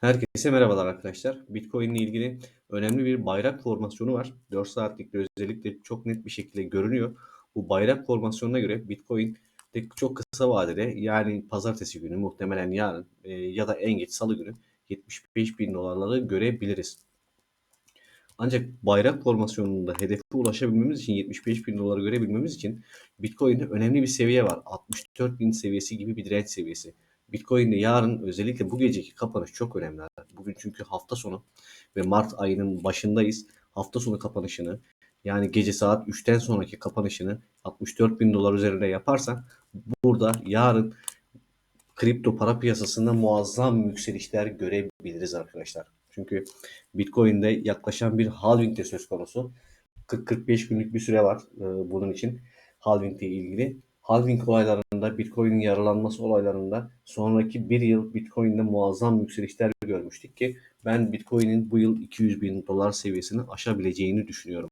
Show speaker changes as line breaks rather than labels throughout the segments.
Herkese merhabalar arkadaşlar. Bitcoin ile ilgili önemli bir bayrak formasyonu var. 4 saatlikte özellikle çok net bir şekilde görünüyor. Bu bayrak formasyonuna göre Bitcoin de çok kısa vadede yani pazartesi günü muhtemelen yarın e, ya da en geç salı günü 75 bin dolarları görebiliriz. Ancak bayrak formasyonunda hedefe ulaşabilmemiz için 75 bin doları görebilmemiz için Bitcoin'de önemli bir seviye var. 64 bin seviyesi gibi bir direnç seviyesi. Bitcoin'de yarın özellikle bu geceki kapanış çok önemli. Bugün çünkü hafta sonu ve Mart ayının başındayız. Hafta sonu kapanışını yani gece saat 3'ten sonraki kapanışını 64 bin dolar üzerinde yaparsan burada yarın kripto para piyasasında muazzam yükselişler görebiliriz arkadaşlar. Çünkü Bitcoin'de yaklaşan bir halving de söz konusu. 40-45 günlük bir süre var e, bunun için halving ile ilgili. Halving olaylarında, Bitcoin'in yaralanması olaylarında sonraki bir yıl Bitcoin'de muazzam yükselişler görmüştük ki ben Bitcoin'in bu yıl 200 bin dolar seviyesini aşabileceğini düşünüyorum.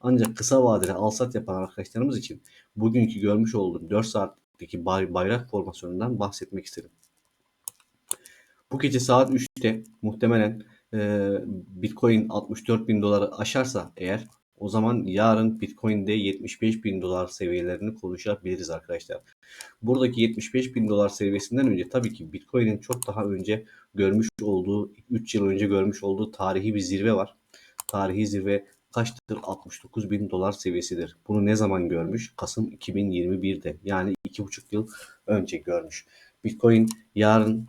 Ancak kısa vadeli alsat yapan arkadaşlarımız için bugünkü görmüş olduğum 4 saatteki bayrak formasyonundan bahsetmek istedim. Bu gece saat 3'te muhtemelen e, Bitcoin 64 bin doları aşarsa eğer o zaman yarın Bitcoin'de 75 bin dolar seviyelerini konuşabiliriz arkadaşlar. Buradaki 75 bin dolar seviyesinden önce tabii ki Bitcoin'in çok daha önce görmüş olduğu 3 yıl önce görmüş olduğu tarihi bir zirve var. Tarihi zirve kaçtır? 69 bin dolar seviyesidir. Bunu ne zaman görmüş? Kasım 2021'de yani 2,5 yıl önce görmüş. Bitcoin yarın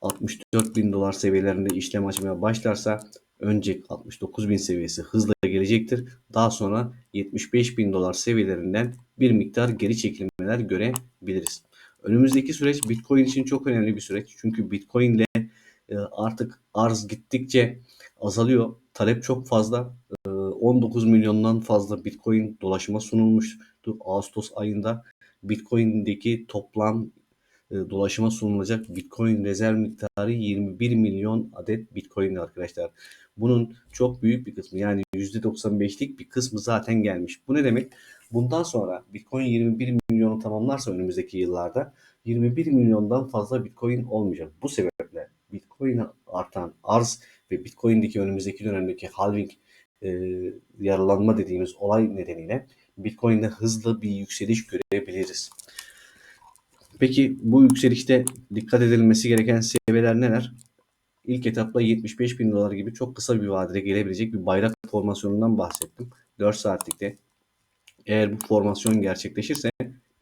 64 bin dolar seviyelerinde işlem açmaya başlarsa önce 69 bin seviyesi hızla gelecektir. Daha sonra 75 bin dolar seviyelerinden bir miktar geri çekilmeler görebiliriz. Önümüzdeki süreç Bitcoin için çok önemli bir süreç. Çünkü Bitcoin ile e, artık arz gittikçe azalıyor. Talep çok fazla. 19 e, milyondan fazla Bitcoin dolaşıma sunulmuştu Ağustos ayında. Bitcoin'deki toplam dolaşıma sunulacak Bitcoin rezerv miktarı 21 milyon adet Bitcoin arkadaşlar. Bunun çok büyük bir kısmı yani %95'lik bir kısmı zaten gelmiş. Bu ne demek? Bundan sonra Bitcoin 21 milyonu tamamlarsa önümüzdeki yıllarda 21 milyondan fazla Bitcoin olmayacak. Bu sebeple Bitcoin'e artan arz ve Bitcoin'deki önümüzdeki dönemdeki halving e, yaralanma dediğimiz olay nedeniyle Bitcoin'de hızlı bir yükseliş görebiliriz. Peki bu yükselişte dikkat edilmesi gereken seviyeler neler? İlk etapta 75 bin dolar gibi çok kısa bir vadede gelebilecek bir bayrak formasyonundan bahsettim. 4 saatlikte. Eğer bu formasyon gerçekleşirse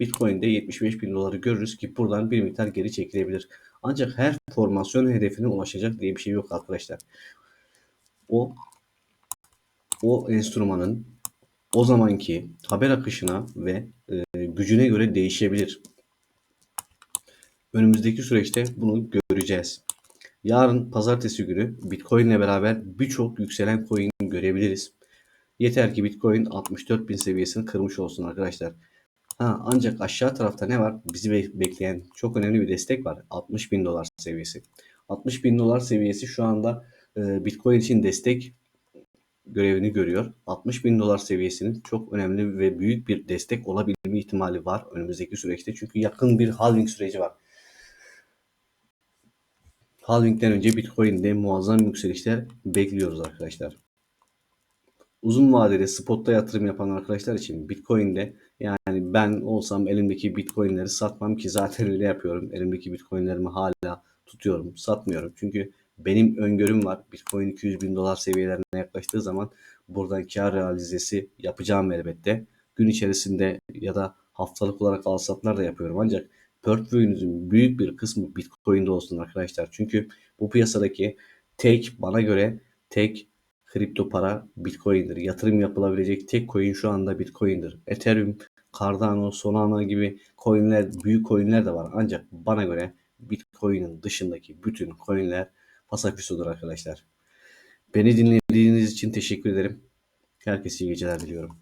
Bitcoin'de 75 bin doları görürüz ki buradan bir miktar geri çekilebilir. Ancak her formasyon hedefine ulaşacak diye bir şey yok arkadaşlar. O o enstrümanın o zamanki haber akışına ve e, gücüne göre değişebilir. Önümüzdeki süreçte bunu göreceğiz. Yarın pazartesi günü Bitcoin ile beraber birçok yükselen coin görebiliriz. Yeter ki Bitcoin 64 bin seviyesini kırmış olsun arkadaşlar. Ha, ancak aşağı tarafta ne var? Bizi bekleyen çok önemli bir destek var. 60 bin dolar seviyesi. 60 bin dolar seviyesi şu anda e, Bitcoin için destek görevini görüyor. 60 bin dolar seviyesinin çok önemli ve büyük bir destek olabilme ihtimali var önümüzdeki süreçte. Çünkü yakın bir halving süreci var. Halving'den önce Bitcoin'de muazzam yükselişler bekliyoruz arkadaşlar. Uzun vadede spotta yatırım yapan arkadaşlar için Bitcoin'de yani ben olsam elimdeki Bitcoin'leri satmam ki zaten öyle yapıyorum. Elimdeki Bitcoin'lerimi hala tutuyorum, satmıyorum. Çünkü benim öngörüm var. Bitcoin 200 bin dolar seviyelerine yaklaştığı zaman buradan kar realizesi yapacağım elbette. Gün içerisinde ya da haftalık olarak al satlar da yapıyorum. Ancak portföyünüzün büyük bir kısmı Bitcoin'de olsun arkadaşlar. Çünkü bu piyasadaki tek bana göre tek kripto para Bitcoin'dir. Yatırım yapılabilecek tek coin şu anda Bitcoin'dir. Ethereum, Cardano, Solana gibi coinler, büyük coinler de var. Ancak bana göre Bitcoin'in dışındaki bütün coinler pasafüsodur arkadaşlar. Beni dinlediğiniz için teşekkür ederim. Herkese iyi geceler diliyorum.